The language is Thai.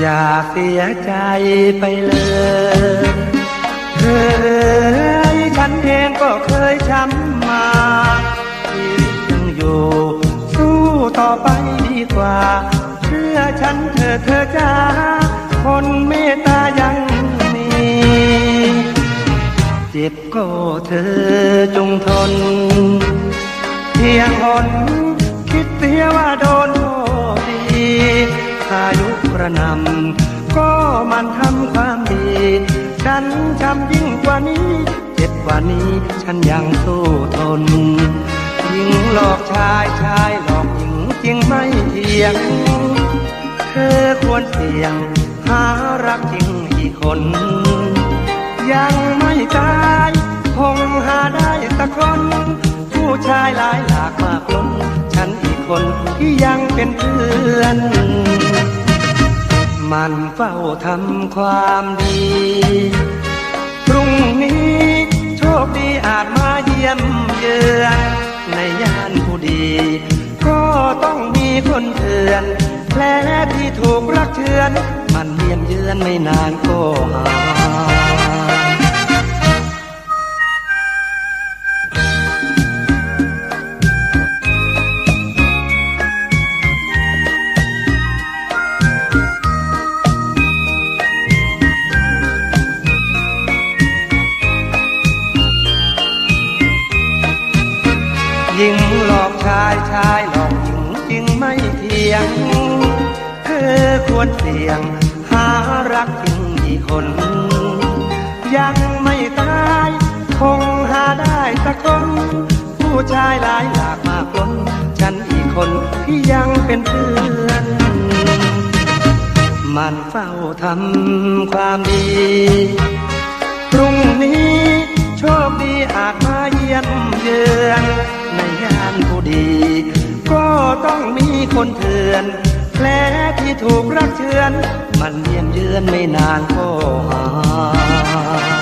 อย่าเสียใจไปเลย เธอฉันเองก็เคย เธอเธอจ้าคนเมตตายังมีเจ็บก็เธอจงทนเพียงหนคิดเสียว่าโดนโทษดีอายุกระนำก็มันทำความดี ฉันช้ำยิ่งกว่านี้ เจ็บกว่านี้ฉันยังสู้ทนหญิงหลอกชายชายหลอกหญิงจริงไม่เทียง วรเสี่ยง หารักจริงอีกคน ยังไม่ตายคงหาได้สักคน ผู้ชายหลายหลากมากล้น ฉันอีกคนที่ยังเป็นเพื่อน มันเฝ้าทำความดีพรุ่งนี้โชคดีอาจมาเยี่ยมเยือน ในย่านผู้ดี ก็ต้องมีคนเถื่อน ผลที่ถูกรักเชือน มันเยี่ยมเยือนไม่นานก็หายหญิงหลอกชายชายหลอกหญิงจริงไม่เทียง วรเสี่ยง หารักจริงอีกคน ยังไม่ตาย คงหาได้สักคน ผู้ชายหลายหลากมากล้นฉันอีกคนที่ยังเป็นเพื่อน มันเฝ้าทำความดีพรุ่งนี้โชคดีอาจมาเยี่ยมเยือน ในย่านผู้ดี ก็ต้องมีคนเถื่อน ที่ถูกรักเชือน มันเยี่ยมเยือนไม่นานก็หาย